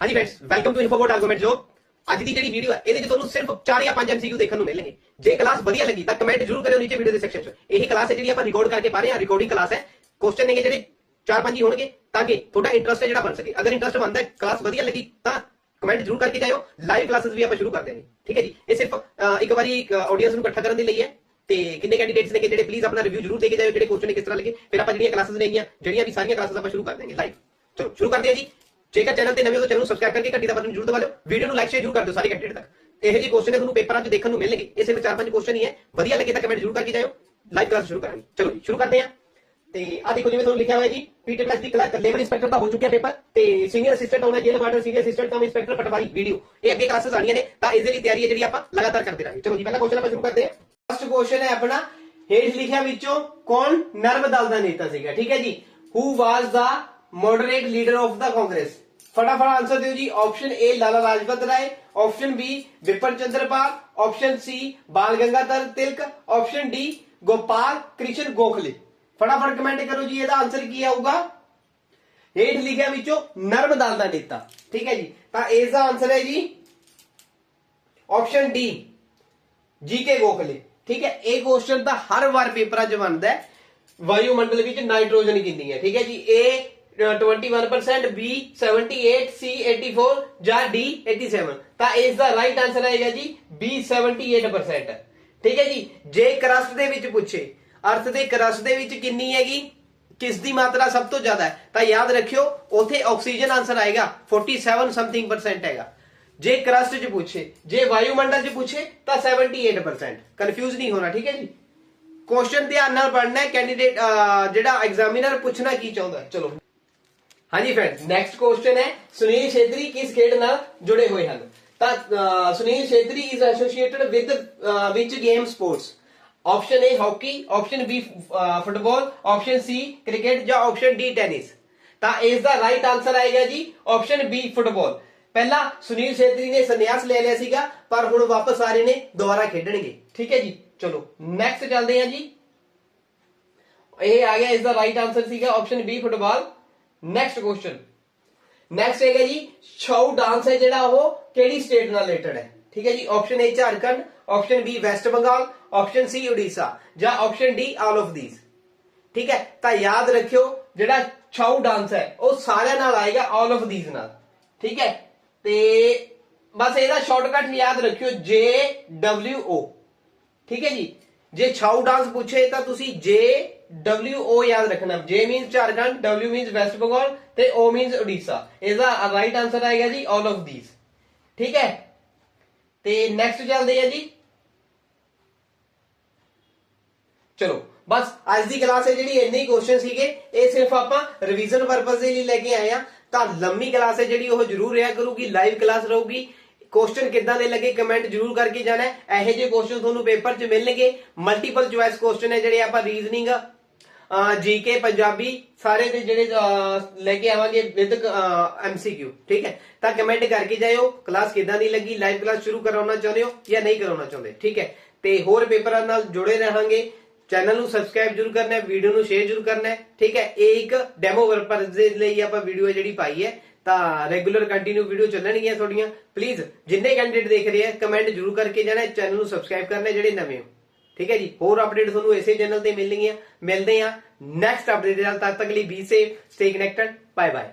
ਹਾਂਜੀ friends welcome to Infobot argument ਜੋ ਅੱਜ ਦੀ ਜਿਹੜੀ ਵੀਡੀਓ ਹੈ ਇਹਦੇ 'ਚ ਤੁਹਾਨੂੰ ਸਿਰਫ 4 ਜਾਂ 5 ਐਮਸੀਕਿਊ ਦੇਖਣ ਨੂੰ ਮਿਲਣਗੇ। ਜੇ ਕਲਾਸ ਵਧੀਆ ਲੱਗੀ ਤਾਂ ਕਮੈਂਟ ਜ਼ਰੂਰ ਕਰਿਓ ਨੀਚੇ ਵੀਡੀਓ ਦੇ ਸੈਕਸ਼ਨ 'ਚ। ਇਹ ਕਲਾਸ ਹੈ ਜਿਹੜੀ ਆਪਾਂ ਰਿਕਾਰਡ ਕਰਕੇ ਪਾ ਰਹੇ ਹਾਂ ਰਿਕਾਰਡਿੰਗ ਕਲਾਸ ਹੈ। ਕੁਐਸਚਨ ਨੇਗੇ ਜਿਹੜੇ 4-5 ਹੀ ਹੋਣਗੇ, ਤਾਂ ਕਿ ਤੁਹਾਡਾ ਇੰਟਰਸਟ ਹੈ ਜਿਹੜਾ ਬਣ ਸਕੇ। ਅਗਰ ਇੰਟਰਸਟ ਬਣਦਾ ਹੈ ਕਲਾਸ ਵਧੀਆ ਲੱਗੀ ਤਾਂ ਕਮੈਂਟ ਜ਼ਰੂਰ ਕਰਕੇ ਜਾਇਓ। ਲਾਈਵ ਕਲਾਸਿਸ ਵੀ ਆਪਾਂ ਸ਼ੁਰੂ ਕਰ ਦੇਵਾਂਗੇ ਠੀਕ ਹੈ ਜੀ? ਇਹ ਸਿਰਫ ਇੱਕ ਵਾਰੀ ਆਡੀਅנס ਨੂੰ ਇਕੱਠਾ ਕਰਨ ਦੇ ਲਈ ਹੈ। ਤੇ ਕਿੰਨੇ ਕੈਂਡੀਡੇਟਸ ਨੇ ਜਿਹੜੇ ਪਲੀਜ਼ ਆਪਣਾ ਰਿਵਿਊ ਜ਼ਰੂਰ ਦੇ ਕੇ ਜਾਇਓ, ਜਿਹੜੇ ਕੁਐਸਚਨ ਨੇ ਕਿਸ ਤਰ੍ਹਾਂ ਲੱਗੇ। ਫਿਰ ਆਪਾਂ ਜਿਹੜੀਆਂ ਕਲਾਸਿਸ ਨੇਗੀਆਂ ਜਿਹੜੀਆਂ ਵੀ ਸਾਰੀਆਂ ਕਲਾਸਿਸ ਆਪਾਂ ਸ਼ੁਰੂ ਕਰ ਦੇਵਾਂਗੇ ਲਾਈਵ ਚਲੋ, ਸ਼ੁਰੂ ਕਰਦੇ ਹਾਂ ਜੀ। ਜੇਕਰ ਚੈਨਲ ਤੇ ਨਵੇਂ ਹੋ ਤਾਂ ਚੈਨਲ ਨੂੰ ਸਬਸਕ੍ਰਾਈਬ ਕਰਕੇ ਘੰਟੀ ਦਾ ਬਟਨ ਜ਼ਰੂਰ ਦਬਾ ਲਿਓ। ਵੀਡੀਓ ਨੂੰ ਲਾਈਕ ਸ਼ੇਅਰ ਜ਼ਰੂਰ ਕਰ ਦਿਓ ਸਾਰੇ ਕੈਂਡੀਡੇਟ ਤੱਕ। ਇਹੋ ਜਿਹੇ ਕੁਐਸਚਨ ਤੁਹਾਨੂੰ ਪੇਪਰਾਂ 'ਚ ਦੇਖਣ ਨੂੰ ਮਿਲਣਗੇ। ਇਹ ਸਿਰਫ 4-5 ਕੁਐਸਚਨ ਹੀ ਹੈ। ਵਧੀਆ ਲੱਗੇ ਤਾਂ ਕਮੈਂਟ ਜ਼ਰੂਰ ਕਰਕੇ ਜਾਇਓ। ਲਾਈਵ ਕਲਾਸ ਸ਼ੁਰੂ ਕਰਾਂਗੇ। ਚਲੋ ਜੀ, ਸ਼ੁਰੂ ਕਰਦੇ ਹਾਂ। ਤੇ ਆ ਦੇਖੋ ਜਿਵੇਂ ਤੁਹਾਨੂੰ ਲਿਖਿਆ ਹੋਇਆ ਜੀ ਪੀਟੀ ਪਲੱਸ ਦੀ ਕਲਾਸ ਲੇਬਰ ਇੰਸਪੈਕਟਰ ਦਾ ਹੋ ਚੁੱਕਿਆ ਪੇਪਰ। ਤੇ ਸੀਨੀਅਰ ਅਸਿਸਟੈਂਟ ਹੋਣਾ ਜੇਲ੍ਹ warden senior assistant cum inspector ਪਟਵਾਰੀ ਵੀਡੀਓ ਇਹ ਅੱਗੇ ਕਲਾਸਿਸ ਆਣੀਆਂ ਨੇ। ਤਾਂ ਇਸ ਦੇ ਲਈ ਤਿਆਰੀ ਹੈ ਜਿਹੜੀ ਆਪਾਂ ਲਗਾਤਾਰ ਕਰਦੇ ਰਹਾਂਗੇ। ਚਲੋ ਜੀ, ਪਹਿਲਾ ਕੁਐਸਚਨ ਆਪਾਂ ਸ਼ੁਰੂ ਕਰਦੇ ਹਾਂ। ਫਸਟ ਕੁਐਸਚਨ ਹੈ ਆਪਣਾ। ਹੇਠ ਲਿਖਿਆ ਵਿੱਚੋਂ ਕੌਣ ਨਰਮ ਦਲ ਦਾ ਨੇਤਾ ਸੀਗਾ? ਠੀਕ ਹੈ ਜੀ। Who was the moderate leader of the Congress ਫਟਾਫਟ ਆਨਸਰ ਦਿਓ ਜੀ option A Lala Lajpat Rai option B Vipin Chandra Pal option C Bal Gangadhar Tilak option D Gopal Krishna Gokhale ਫਟਾਫਟ ਕਮੈਂਟ ਕਰੋ ਜੀ ਇਹਦਾ ਆਨਸਰ ਕੀ ਆਊਗਾ? ਹੇਠ ਲਿਖਿਆ ਵਿੱਚੋਂ ਨਰਮ ਦਲ ਦਾ ਨੇਤਾ ਠੀਕ ਹੈ ਜੀ? ਤਾਂ ਇਸ ਦਾ ਆਨਸਰ ਹੈ ਜੀ ਆਪਸ਼ਨ ਡੀ ਜੀਕੇ ਗੋਖਲੇ। ਠੀਕ ਹੈ? ਇਹ ਕੁਐਸਚਨ ਤਾਂ ਹਰ ਵਾਰ ਪੇਪਰਾਂ 'ਚ ਬਣਦਾ ਹੈ। ਵਾਯੂਮੰਡਲ ਵਿੱਚ ਨਾਈਟ੍ਰੋਜਨ ਕਿੰਨੀ ਹੈ? ਠੀਕ ਹੈ ਜੀ? A 21% B 78 C 84 ਜਾਂ D 87 ਤਾਂ ਇਸ ਦਾ ਰਾਈਟ ਆਨਸਰ ਆਏਗਾ ਜੀ B 78% ਠੀਕ ਹੈ ਜੀ? ਜੇ ਕਰਸਟ ਦੇ ਵਿੱਚ ਪੁੱਛੇ, ਅਰਥ ਦੇ ਕਰਸਟ ਦੇ ਵਿੱਚ ਕਿੰਨੀ ਹੈਗੀ? ਕਿਸ ਦੀ ਮਾਤਰਾ ਸਭ ਤੋਂ ਜ਼ਿਆਦਾ ਹੈ? ਤਾਂ ਯਾਦ ਰੱਖਿਓ, ਉਥੇ ਆਕਸੀਜਨ ਆਨਸਰ ਆਏਗਾ 47 ਸਮਥਿੰਗ ਪਰਸੈਂਟ ਹੈਗਾ। ਜੇ ਕਰਸਟ 'ਚ ਪੁੱਛੇ, ਜੇ ਵਾਯੂਮੰਡਲ 'ਚ ਪੁੱਛੇ, ਤਾਂ 78% ਕਨਫਿਊਜ਼ ਨਹੀਂ ਹੋਣਾ, ਠੀਕ ਹੈ ਜੀ? ਕੁਐਸਚਨ ਧਿਆਨ ਨਾਲ ਪੜ੍ਹਨਾ ਹੈ ਕੈਂਡੀਡੇਟ ਜਿਹੜਾ ਐਗਜ਼ਾਮੀਨਰ ਪੁੱਛਣਾ ਕੀ ਚਾਹੁੰਦਾ ਚਲੋ। ਹਾਂਜੀ ਫਰੈਂਡਸ ਨੈਕਸਟ ਕੁਐਸਚਨ ਹੈ, ਸੁਨੀਲ ਛੇਤਰੀ ਕਿਸ ਖੇਡ ਨਾਲ ਜੁੜੇ ਹੋਏ ਹਨ? ਤਾਂ Sunil Chhetri is associated with which game sports option A hockey option B football option C cricket ਜਾਂ ਆਪਸ਼ਨ ਡੀ ਟੈਨਿਸ ਤਾਂ ਇਸ ਦਾ ਰਾਈਟ ਆਨਸਰ ਆਏਗਾ ਜੀ ਆਪਸ਼ਨ ਬੀ ਫੁੱਟਬਾਲ ਪਹਿਲਾਂ ਸੁਨੀਲ ਛੇਤਰੀ ਨੇ ਸੰਨਿਆਸ ਲੈ ਲਿਆ ਸੀਗਾ, ਪਰ ਹੁਣ ਵਾਪਸ ਆ ਰਹੇ ਨੇ, ਦੁਬਾਰਾ ਖੇਡਣਗੇ। ਠੀਕ ਹੈ ਜੀ, ਚਲੋ ਨੈਕਸਟ ਚੱਲਦੇ ਹਾਂ ਜੀ। ਇਹ ਆ ਗਿਆ, ਇਸ ਦਾ ਰਾਈਟ ਆਨਸਰ ਸੀਗਾ option B football next question next ਹੈਗਾ ਜੀ, ਛਾਊ ਡਾਂਸ ਹੈ ਜਿਹੜਾ ਉਹ ਕਿਹੜੀ ਸਟੇਟ ਨਾਲ ਰਿਲੇਟਡ ਹੈ? ਠੀਕ ਹੈ ਜੀ option A Jharkhand option B West Bengal option C Orissa, ਜਾਂ option D all of these ਠੀਕ ਹੈ, ਤਾਂ ਯਾਦ ਰੱਖਿਓ, ਜਿਹੜਾ ਛਾਊ ਡਾਂਸ ਹੈ, ਉਹ ਸਾਰਿਆਂ ਨਾਲ ਆਏਗਾ ਆਲ ਆਫ ਥੀਸ ਨਾਲ। ਠੀਕ ਹੈ, ਤੇ ਬਸ ਇਹਦਾ ਸ਼ਾਰਟਕਟ ਯਾਦ ਰੱਖਿਓ ਜੇ ਡਬਲਯੂ ਓ ਠੀਕ ਹੈ ਜੀ, ਜੇ ਛਾਊ ਡਾਂਸ ਪੁੱਛੇ ਤਾਂ ਤੁਸੀਂ ਜੇ ਡਬਲਯੂ ਓ ਯਾਦ ਰੱਖਣਾ। J means Jharkhand W means West Bengal ਤੇ ਓ ਮੀਨਸ ਉੜੀਸਾ ਇਹਦਾ ਰਾਈਟ ਆਨਸਰ ਆਏਗਾ ਜੀ ਆਲ ਆਫ ਥੀਸ ਠੀਕ ਹੈ? ਤੇ ਨੈਕਸਟ ਚੱਲਦੇ ਆ ਜੀ। ਚਲੋ, ਬਸ ਅੱਜ ਦੀ ਕਲਾਸ ਹੈ ਜਿਹੜੀ, ਇੰਨੇ ਹੀ ਕੁਐਸਚਨ ਸੀਗੇ। ਇਹ ਸਿਰਫ ਆਪਾਂ ਰਿਵੀਜ਼ਨ ਪਰਪਸ ਦੇ ਲਈ ਲੈ ਕੇ ਆਏ ਆ ਤਾਂ ਲੰਮੀ ਕਲਾਸ ਹੈ ਜਿਹੜੀ, ਉਹ ਜ਼ਰੂਰ ਰਿਹਾ ਕਰੂਗੀ ਲਾਈਵ ਕਲਾਸ ਰਹੂਗੀ। ਕੁਐਸਚਨ ਕਿੱਦਾਂ ਦੇ ਲੱਗੇ ਕਮੈਂਟ ਜ਼ਰੂਰ ਕਰਕੇ ਜਾਣਾ ਇਹੋ ਜਿਹੇ ਕੁਐਸਚਨ ਤੁਹਾਨੂੰ ਪੇਪਰ 'ਚ ਮਿਲਣਗੇ। ਮਲਟੀਪਲ ਚੁਆਇਸ ਕੁਐਸਚਨ ਹੈ ਜਿਹੜੇ ਆਪਾਂ ਰੀਜ਼ਨਿੰਗ ਜੀਕੇ ਪੰਜਾਬੀ, ਸਾਰੇ ਦੇ ਜਿਹੜੇ ਲੈ ਕੇ ਆਵਾਂਗੇ ਵਿਦ ਐਮਸੀਕਿਊ ਠੀਕ ਹੈ? ਤਾਂ ਕਮੈਂਟ ਕਰਕੇ ਜਾਇਓ ਕਲਾਸ ਕਿੱਦਾਂ ਦੀ ਲੱਗੀ ਲਾਈਵ ਕਲਾਸ ਸ਼ੁਰੂ ਕਰਾਉਣਾ ਚਾਹੁੰਦੇ ਹੋ ਜਾਂ ਨਹੀਂ ਕਰਾਉਣਾ ਚਾਹੁੰਦੇ, ਠੀਕ ਹੈ? ਤੇ ਹੋਰ ਪੇਪਰਾਂ ਨਾਲ ਜੁੜੇ ਰਹਾਂਗੇ ਚੈਨਲ ਨੂੰ ਸਬਸਕ੍ਰਾਈਬ ਜਰੂਰ ਕਰਨਾ ਹੈ ਵੀਡੀਓ ਨੂੰ ਸ਼ੇਅਰ ਜਰੂਰ ਕਰਨਾ ਹੈ, ਠੀਕ ਹੈ? ਇਹ ਇੱਕ ਡੈਮੋ ਪਰਪਸ ਦੇ ਲਈ ਆਪਾਂ ਵੀਡੀਓ ਜਿਹੜੀ ਪਾਈ ਹੈ, ਤਾਂ ਰੈਗੂਲਰ ਕੰਟੀਨਿਊ ਵੀਡੀਓ ਚੱਲਣਗੀਆਂ ਤੁਹਾਡੀਆਂ ਪਲੀਜ਼ ਜਿੰਨੇ ਕੈਂਡੀਡੇਟ ਦੇਖ ਰਹੇ ਆ ਕਮੈਂਟ ਜਰੂਰ ਕਰਕੇ ਜਾਣਾ ਚੈਨਲ ਨੂੰ ਸਬਸਕ੍ਰਾਈਬ ਕਰਨਾ ਜਿਹੜੇ ਨਵੇਂ ਹੋ। ਠੀਕ ਹੈ ਜੀ? ਹੋਰ ਅਪਡੇਟ ਤੁਹਾਨੂੰ ਇਸੇ ਚੈਨਲ ਤੇ ਮਿਲਣਗੀਆਂ ਮਿਲਦੇ ਆ ਨੈਕਸਟ ਅਪਡੇਟ ਦੇ ਨਾਲ। ਤਦ ਤੱਕ ਲਈ be safe stay connected bye bye